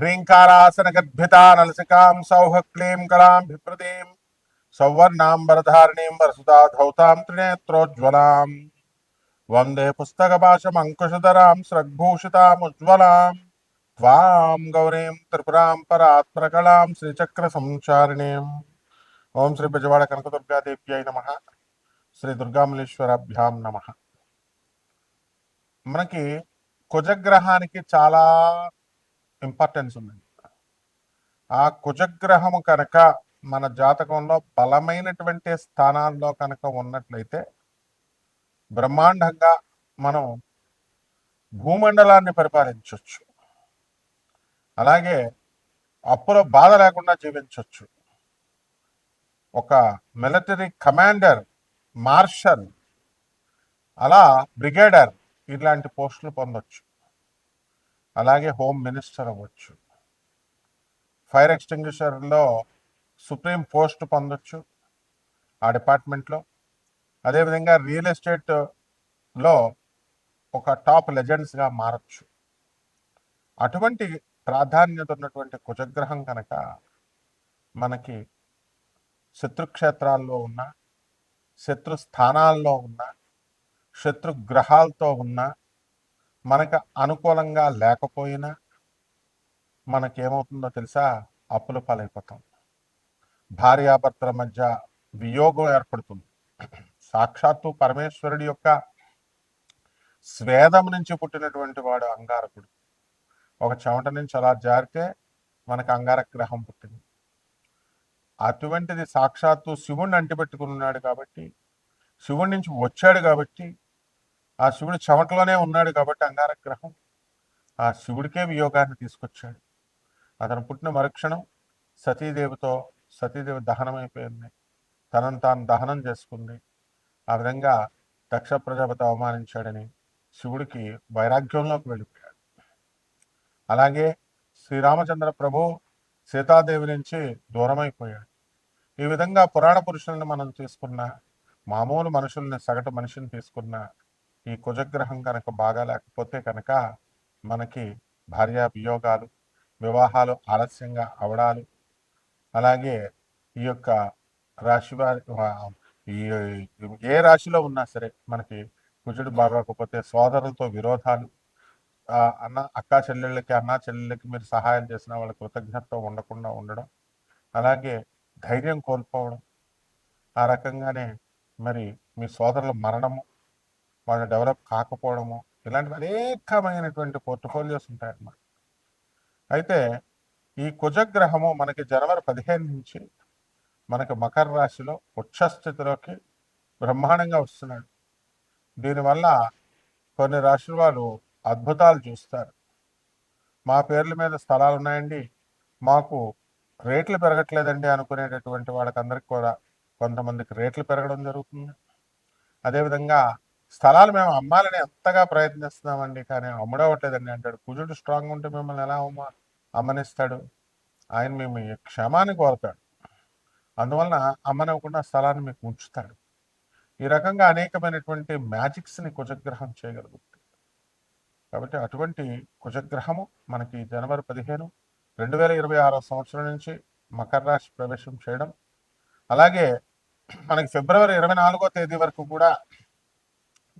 హ్రీంకారాసనగర్భితా నలసికాం సౌహ క్లీం కళాం బిప్రదీం సౌవర్ణాంబరధారిణీం వరసుతా ధౌతాం త్రినేత్రోజ్వలాం వందే పుస్తకభాషమంకుశధరాం శ్రగ్భూషితాముజ్వలాం త్వాం గౌరీం త్రిపురాం పరాత్మకళాం శ్రీచక్ర సంచారిణీం ఓం శ్రీ బెజవాడ కనకదుర్గాదేవ్యై నమ శ్రీ దుర్గామలేశ్వరాభ్యాం నమ మనకి కుజగ్రహానికి చాలా ఇంపార్టెన్స్ ఉన్నది. ఆ కుజగ్రహము కనుక మన జాతకంలో బలమైనటువంటి స్థానాల్లో కనుక ఉన్నట్లయితే బ్రహ్మాండంగా మనం భూమండలాన్ని పరిపాలించవచ్చు అలాగే అప్పులో బాధ లేకుండా జీవించవచ్చు ఒక మిలిటరీ కమాండర్ మార్షల్ అలా బ్రిగేడర్ ఇలాంటి పోస్టులు పొందొచ్చు. అలాగే హోమ్ మినిస్టర్ అవ్వచ్చు. ఫైర్ ఎక్స్టింగ్విషర్లో సుప్రీం పోస్ట్ పొందొచ్చు ఆ డిపార్ట్మెంట్లో. అదేవిధంగా రియల్ ఎస్టేట్లో ఒక టాప్ లెజెండ్స్గా మారచ్చు. అటువంటి ప్రాధాన్యత ఉన్నటువంటి కుజగ్రహం కనుక మనకి శత్రుక్షేత్రాల్లో ఉన్న శత్రు స్థానాల్లో ఉన్న శత్రు గ్రహాలతో ఉన్న మనకు అనుకూలంగా లేకపోయినా మనకేమవుతుందో తెలుసా? అప్పుల పాలైపోతాం. భార్యాభర్తల మధ్య వియోగం ఏర్పడుతుంది. సాక్షాత్తు పరమేశ్వరుడి యొక్క స్వేదం నుంచి పుట్టినటువంటి వాడు అంగారకుడు. ఒక చెమట నుంచి అలా జారితే మనకు అంగారక గ్రహం పుట్టింది. అటువంటిది సాక్షాత్తు శివుణ్ణి అంటిపెట్టుకుని ఉన్నాడు కాబట్టి శివుడి నుంచి వచ్చాడు కాబట్టి ఆ శివుడు చెమటలోనే ఉన్నాడు కాబట్టి అంగారక గ్రహం ఆ శివుడికే వియోగాన్ని తీసుకొచ్చాడు. అతను పుట్టిన మరుక్షణం సతీదేవితో సతీదేవి దహనం అయిపోయింది తనను తాను దహనం చేసుకుంది. ఆ విధంగా దక్ష ప్రజాపతి అవమానించాడని శివుడికి వైరాగ్యంలోకి వెళ్ళిపోయాడు. అలాగే శ్రీరామచంద్ర ప్రభు సీతాదేవి నుంచి దూరమైపోయాడు. ఈ విధంగా పురాణ పురుషులను మనం తీసుకున్న మామూలు మనుషుల్ని సగటు మనిషిని తీసుకున్న ఈ కుజగ్రహం కనుక బాగా లేకపోతే కనుక మనకి భార్యా వియోగాలు వివాహాలు ఆలస్యంగా అవడాలు అలాగే ఈ యొక్క రాశి వారి ఏ రాశిలో ఉన్నా సరే మనకి కుజుడు బాగోకపోతే సోదరులతో విరోధాలు అన్న అక్కా చెల్లెళ్ళకి అన్నా చెల్లెళ్ళకి మీరు సహాయం చేసిన వాళ్ళ కృతజ్ఞత ఉండకుండా ఉండడం అలాగే ధైర్యం కోల్పోవడం ఆ రకంగానే మరి మీ సోదరుల మరణము వాళ్ళు డెవలప్ కాకపోవడము ఇలాంటివి అనేకమైనటువంటి పోర్ట్ఫోలియోస్ ఉంటాయన్నమాట. అయితే ఈ కుజగ్రహము మనకి జనవరి పదిహేను నుంచి మనకి మకర రాశిలో ఉచ్చస్థితిలోకి బ్రహ్మాండంగా వస్తున్నాడు. దీనివల్ల కొన్ని రాశుల వాళ్ళు అద్భుతాలు చూస్తారు. మా పేర్ల మీద స్థలాలు ఉన్నాయండి. మాకు రేట్లు పెరగట్లేదండి అనుకునేటటువంటి వాళ్ళకందరికి కూడా కొంతమందికి రేట్లు పెరగడం జరుగుతుంది. అదేవిధంగా స్థలాలు మేము అమ్మాలని ఎంతగా ప్రయత్నిస్తున్నామండి కానీ అమ్ముడవట్లేదండి అంటాడు కుజుడు స్ట్రాంగ్ ఉంటే మిమ్మల్ని ఎలా అమ్మ అమ్మనిస్తాడు? ఆయన మేము ఈ క్షమాన్ని కోరతాడు అందువలన అమ్మనివ్వకుండా స్థలాన్ని మీకు ఉంచుతాడు. ఈ రకంగా అనేకమైనటువంటి మ్యాజిక్స్ని కుజగ్రహం చేయగలుగుతుంది. కాబట్టి అటువంటి కుజగ్రహము మనకి జనవరి పదిహేను రెండు వేల ఇరవై ఆరో సంవత్సరం నుంచి మకర రాశి ప్రవేశం చేయడం. అలాగే మనకి ఫిబ్రవరి ఇరవై నాలుగో తేదీ వరకు కూడా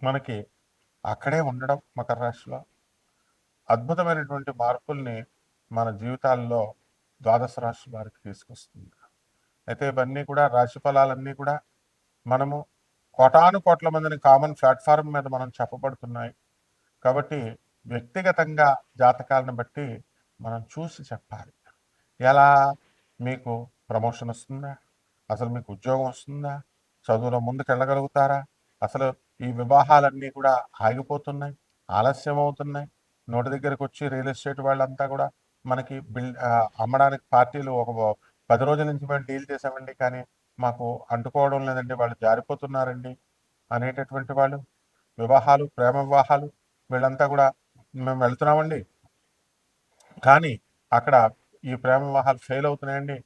మనకి అక్కడే ఉండడం మకర రాశిలో అద్భుతమైనటువంటి మార్పుల్ని మన జీవితాల్లో ద్వాదశ రాశి వారికి తీసుకొస్తుంది. అయితే ఇవన్నీ కూడా రాశి ఫలాలన్నీ కూడా మనము కోటాను కోట్ల మందిని కామన్ ప్లాట్ఫారం మీద మనం చెప్పబడుతున్నాయి. కాబట్టి వ్యక్తిగతంగా జాతకాలను బట్టి మనం చూసి చెప్పాలి. ఎలా? మీకు ప్రమోషన్ వస్తుందా? అసలు మీకు ఉద్యోగం వస్తుందా? చదువులో ముందుకు వెళ్ళగలుగుతారా అసలు ఈ వివాహాలన్నీ కూడా ఆగిపోతున్నాయి ఆలస్యం అవుతున్నాయి నోటి దగ్గరకు వచ్చి రియల్ ఎస్టేట్ వాళ్ళంతా కూడా మనకి బిల్ అమ్మడానికి పార్టీలు ఒక పది రోజుల నుంచి మేము డీల్ చేసామండి కానీ మాకు అంటుకోవడం లేదండి. వాళ్ళు జారిపోతున్నారండి అనేటటువంటి వాళ్ళు. వివాహాలు ప్రేమ వివాహాలు వీళ్ళంతా కూడా మేము వెళ్తున్నామండి. కానీ అక్కడ ఈ ప్రేమ వివాహాలు ఫెయిల్ అవుతున్నాయండి.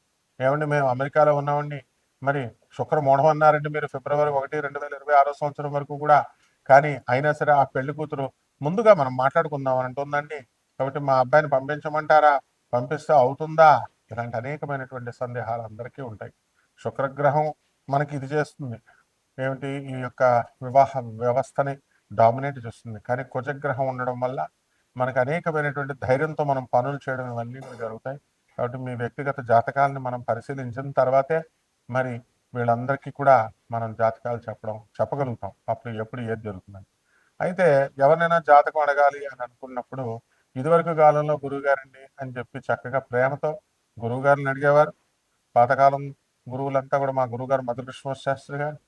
ఏమండి మేము అమెరికాలో ఉన్నామండి. మరి శుక్ర మూఢం అన్నారండి మీరు ఫిబ్రవరి ఒకటి రెండు వేల ఇరవై ఆరో సంవత్సరం వరకు కూడా కానీ అయినా సరే ఆ పెళ్ళి కూతురు ముందుగా మనం మాట్లాడుకుందాం అని అంటుందండి. కాబట్టి మా అబ్బాయిని పంపించమంటారా? పంపిస్తే అవుతుందా? ఇలాంటి అనేకమైనటువంటి సందేహాలు అందరికీ ఉంటాయి. శుక్రగ్రహం మనకి ఇది చేస్తుంది. ఏమిటి? ఈ యొక్క వివాహ వ్యవస్థని డామినేట్ చేస్తుంది. కానీ కుజగ్రహం ఉండడం వల్ల మనకు అనేకమైనటువంటి ధైర్యంతో మనం పనులు చేయడం ఇవన్నీ కూడా జరుగుతాయి. కాబట్టి మీ వ్యక్తిగత జాతకాలను మనం పరిశీలించిన తర్వాతే మరి వీళ్ళందరికీ కూడా మనం జాతకాలు చెప్పడం చెప్పగలుగుతాం. అప్పుడు ఎప్పుడు ఏది జరుగుతుందని. అయితే ఎవరినైనా జాతకం అడగాలి అని అనుకున్నప్పుడు ఇదివరకు కాలంలో గురువుగారండి అని చెప్పి చక్కగా ప్రేమతో గురువుగారిని అడిగేవారు. పాతకాలం గురువులంతా కూడా మా గురువుగారు మధుకృష్ణ శాస్త్రి గారు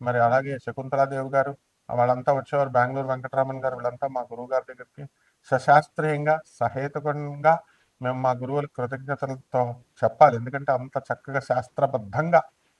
మరి అలాగే శకుంతలాదేవి గారు వాళ్ళంతా వచ్చేవారు బెంగళూరు వెంకటరామన్ గారు వీళ్ళంతా మా గురువు గారి దగ్గరికి. సశాస్త్రీయంగా సహేతుకంగా మేము మా గురువుల కృతజ్ఞతలతో చెప్పాలి. ఎందుకంటే అంత చక్కగా శాస్త్రబద్ధంగా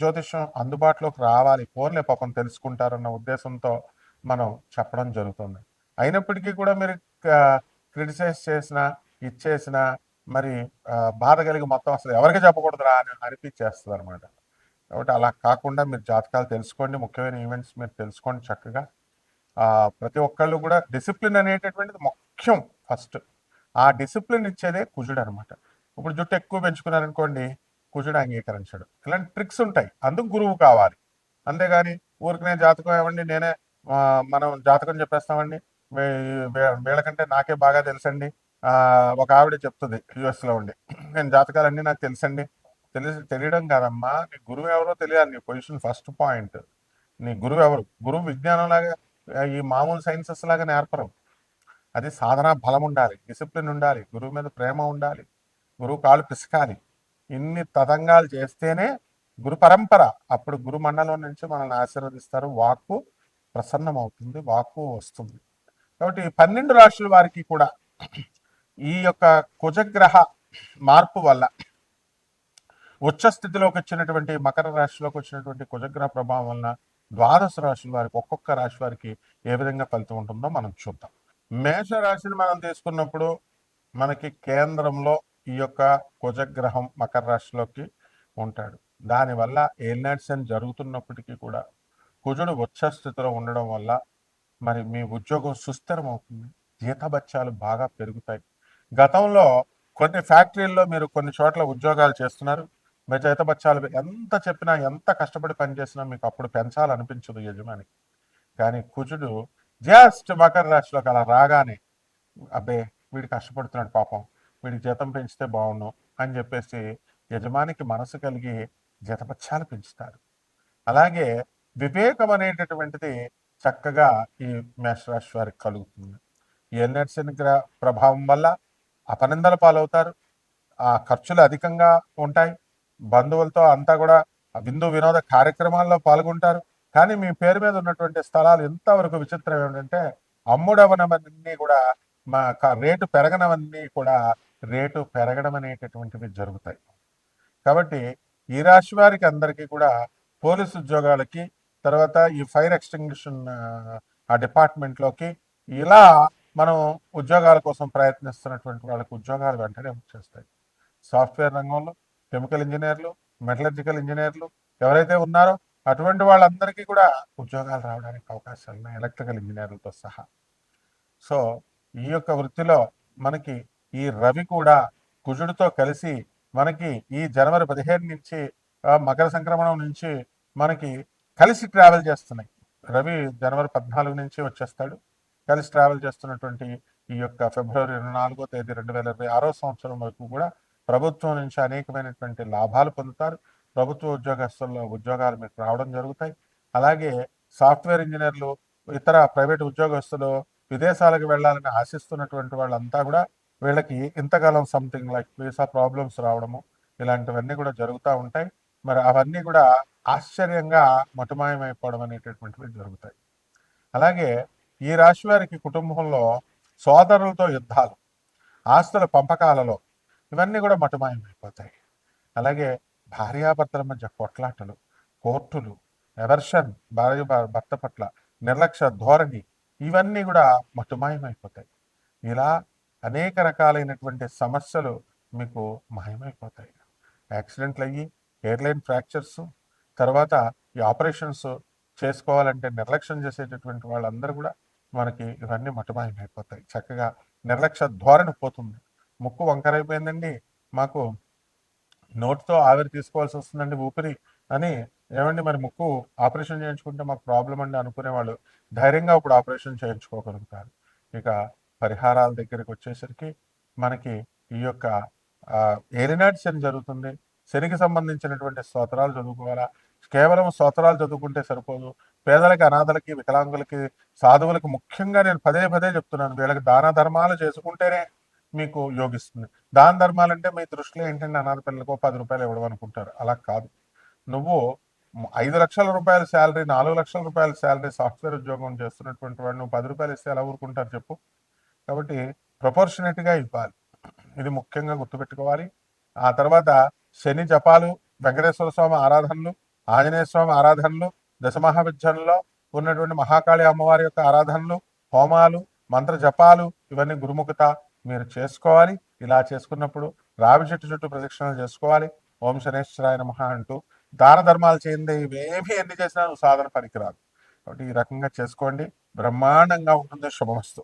జ్యోతిష్యం అందుబాటులోకి రావాలి పోర్లే పాపం తెలుసుకుంటారన్న ఉద్దేశంతో మనం చెప్పడం జరుగుతుంది. అయినప్పటికీ కూడా మీరు క్రిటిసైజ్ చేసిన ఇచ్చేసిన మరి బాధ కలిగి మొత్తం అసలు ఎవరికి చెప్పకూడదురా అని అనిపించేస్తుంది అనమాట కాబట్టి అలా కాకుండా మీరు జాతకాలు తెలుసుకోండి. ముఖ్యమైన ఈవెంట్స్ మీరు తెలుసుకోండి చక్కగా. ప్రతి ఒక్కళ్ళు కూడా డిసిప్లిన్ అనేటటువంటిది ముఖ్యం ఫస్ట్. ఆ డిసిప్లిన్ ఇచ్చేదే కుజుడు అనమాట ఇప్పుడు జుట్టు ఎక్కువ పెంచుకున్నారనుకోండి కుజుడు అంగీకరించడు. ఇలాంటి ట్రిక్స్ ఉంటాయి. అందుకు గురువు కావాలి. అంతేగాని ఊరికనే జాతకం ఏమండి? నేనే మనం జాతకం చెప్పేస్తామండి? వీళ్ళకంటే నాకే బాగా తెలుసండి. ఒక ఆవిడ చెప్తుంది యుఎస్లో ఉండి. నేను జాతకాలన్నీ నాకు తెలుసండి. తెలిసి తెలియడం కాదమ్మా. నీ గురువు ఎవరో తెలియాలి. నీ పొజిషన్ ఫస్ట్ పాయింట్. నీ గురువు ఎవరు? గురువు విజ్ఞానం లాగా ఈ మామూలు సైన్సెస్ లాగా నేర్పరు. అది సాధన బలం ఉండాలి. డిసిప్లిన్ ఉండాలి. గురువు మీద ప్రేమ ఉండాలి. గురువు కాళ్ళు పిసకాలి. ఇన్ని తతంగాలు చేస్తేనే గురు పరంపర. అప్పుడు గురు మండలం నుంచి మనల్ని ఆశీర్వదిస్తారు. వాక్కు ప్రసన్నమవుతుంది వాక్కు వస్తుంది. కాబట్టి పన్నెండు రాశుల వారికి కూడా ఈ యొక్క కుజగ్రహ మార్పు వల్ల ఉచ్చ స్థితిలోకి వచ్చినటువంటి మకర రాశిలోకి వచ్చినటువంటి కుజగ్రహ ప్రభావం వలన ద్వాదశ రాశుల వారికి ఒక్కొక్క రాశి వారికి ఏ విధంగా ఫలితం ఉంటుందో మనం చూద్దాం. మేష రాశిని మనం తీసుకున్నప్పుడు మనకి కేంద్రంలో ఈ యొక్క కుజగ్రహం మకర రాశిలోకి ఉంటాడు. దానివల్ల ఏలినాడ్సన్ జరుగుతున్నప్పటికీ కూడా కుజుడు ఉచ్చ స్థితిలో ఉండడం వల్ల మరి మీ ఉద్యోగం సుస్థిరం అవుతుంది జీతభత్యాలు బాగా పెరుగుతాయి. గతంలో కొన్ని ఫ్యాక్టరీల్లో మీరు కొన్ని చోట్ల ఉద్యోగాలు చేస్తున్నారు. మీ జీతభత్యాలు ఎంత చెప్పినా ఎంత కష్టపడి పనిచేసినా మీకు అప్పుడు పెంచాలనిపించదు యజమాని. కానీ కుజుడు జస్ట్ మకర రాశిలోకి అలా రాగానే అబ్బే వీడు కష్టపడుతున్నాడు పాపం వీడికి జీతం పెంచితే బాగుండు అని చెప్పేసి యజమానికి మనసు కలిగి జీతపత్యాలు పెంచుతారు. అలాగే వివేకం అనేటటువంటిది చక్కగా ఈ మేషరాశి వారికి కలుగుతుంది. ఈ ప్రభావం వల్ల అపనిందల పాలవుతారు. ఆ ఖర్చులు అధికంగా ఉంటాయి. బంధువులతో అంతా కూడా విందు వినోద కార్యక్రమాల్లో పాల్గొంటారు. కానీ మీ పేరు మీద ఉన్నటువంటి స్థలాలు ఎంతవరకు విచిత్రం ఏమిటంటే అమ్ముడవనవన్నీ కూడా మా రేటు పెరగనవన్నీ కూడా రేటు పెరగడం అనేటటువంటివి జరుగుతాయి. కాబట్టి ఈ రాశి వారికి అందరికీ కూడా పోలీసు ఉద్యోగాలకి తర్వాత ఈ ఫైర్ ఎక్స్టింగ్షన్ ఆ డిపార్ట్మెంట్లోకి ఇలా మనం ఉద్యోగాల కోసం ప్రయత్నిస్తున్నటువంటి వాళ్ళకి ఉద్యోగాలు వెంటనే వచ్చేస్తాయి సాఫ్ట్వేర్ రంగంలో కెమికల్ ఇంజనీర్లు మెటలర్జికల్ ఇంజనీర్లు ఎవరైతే ఉన్నారో అటువంటి వాళ్ళందరికీ కూడా ఉద్యోగాలు రావడానికి అవకాశాలు ఉన్నాయి ఎలక్ట్రికల్ ఇంజనీర్లతో సహా. సో ఈ యొక్క వృత్తిలో మనకి ఈ రవి కూడా కుజుడితో కలిసి మనకి ఈ జనవరి పదిహేను నుంచి మకర సంక్రమణం నుంచి మనకి కలిసి ట్రావెల్ చేస్తున్నాయి. రవి జనవరి పద్నాలుగు నుంచి వచ్చేస్తాడు. కలిసి ట్రావెల్ చేస్తున్నటువంటి ఈ యొక్క ఫిబ్రవరి ఇరవై నాలుగో తేదీ రెండు వేల ఇరవై ఆరో సంవత్సరం వరకు కూడా ప్రభుత్వం నుంచి అనేకమైనటువంటి లాభాలు పొందుతారు. ప్రభుత్వ ఉద్యోగస్తుల్లో ఉద్యోగాలు మీకు రావడం జరుగుతాయి. అలాగే సాఫ్ట్వేర్ ఇంజనీర్లు ఇతర ప్రైవేట్ ఉద్యోగస్తులు విదేశాలకు వెళ్ళాలని ఆశిస్తున్నటువంటి వాళ్ళంతా కూడా వీళ్ళకి ఇంతకాలం సంథింగ్ లైక్ వీసా ప్రాబ్లమ్స్ రావడము ఇలాంటివన్నీ కూడా జరుగుతూ ఉంటాయి. మరి అవన్నీ కూడా ఆశ్చర్యంగా మటుమాయమైపోవడం అనేటటువంటివి జరుగుతాయి. అలాగే ఈ రాశి వారికి కుటుంబంలో సోదరులతో యుద్ధాలు ఆస్తుల పంపకాలలో ఇవన్నీ కూడా మటుమాయమైపోతాయి. అలాగే భార్యాభర్తల మధ్య కొట్లాటలు కోర్టులు ఎవర్షన్ భార్య భర్త పట్ల నిర్లక్ష్య ధోరణి ఇవన్నీ కూడా మటుమాయమైపోతాయి. ఇలా అనేక రకాలైనటువంటి సమస్యలు మీకు మాయమైపోతాయి. యాక్సిడెంట్లు అయ్యి ఎయిర్లైన్ ఫ్రాక్చర్స్ తర్వాత ఈ ఆపరేషన్స్ చేసుకోవాలంటే నిర్లక్ష్యం చేసేటటువంటి వాళ్ళందరూ కూడా మనకి ఇవన్నీ మటుమాయమైపోతాయి. చక్కగా నిర్లక్ష్య ధోరణి పోతుంది. ముక్కు వంకరైపోయిందండి మాకు నోట్తో ఆవిరి తీసుకోవాల్సి వస్తుందండి ఊపిరి అని ఏమండి మరి ముక్కు ఆపరేషన్ చేయించుకుంటే మాకు ప్రాబ్లం అండి అనుకునే వాళ్ళు ధైర్యంగా ఇప్పుడు ఆపరేషన్ చేయించుకోగలుగుతారు. ఇక పరిహారాల దగ్గరికి వచ్చేసరికి మనకి ఈ యొక్క ఏరినాటి శని జరుగుతుంది. శనికి సంబంధించినటువంటి స్తోత్రాలు చదువుకోవాలా? కేవలం స్తోత్రాలు చదువుకుంటే సరిపోదు. పేదలకి అనాథలకి వికలాంగులకి సాధువులకి ముఖ్యంగా నేను పదే పదే చెప్తున్నాను. వీళ్ళకి దాన ధర్మాలు చేసుకుంటేనే మీకు యోగిస్తుంది. దాన ధర్మాలు అంటే మీ దృష్టిలో ఏంటంటే అనాథ పిల్లలకు పది రూపాయలు ఇవ్వడం అనుకుంటారు. అలా కాదు. నువ్వు ఐదు లక్షల రూపాయల శాలరీ నాలుగు లక్షల రూపాయల శాలరీ సాఫ్ట్వేర్ ఉద్యోగం చేస్తున్నటువంటి వాడు నువ్వు పది రూపాయలు ఇస్తే ఎలా ఊరుకుంటారు చెప్పు. కాబట్టి proportionate ఇవ్వాలి. ఇది ముఖ్యంగా గుర్తుపెట్టుకోవాలి. ఆ తర్వాత శని జపాలు వెంకటేశ్వర స్వామి ఆరాధనలు ఆంజనేయ స్వామి ఆరాధనలు దశమహావిద్యలో ఉన్నటువంటి మహాకాళి అమ్మవారి యొక్క ఆరాధనలు హోమాలు మంత్ర జపాలు ఇవన్నీ గురుముఖత మీరు చేసుకోవాలి. ఇలా చేసుకున్నప్పుడు రావి చెట్టు చుట్టూ ప్రదక్షిణలు చేసుకోవాలి. ఓం శనేశ్వరాయ నమ అంటూ దాన ధర్మాలు చేయండి ఇవేమి ఎన్ని చేసినా సాధన పనికిరాదు. కాబట్టి ఈ రకంగా చేసుకోండి. బ్రహ్మాండంగా ఉంటుంది శుభమస్తు.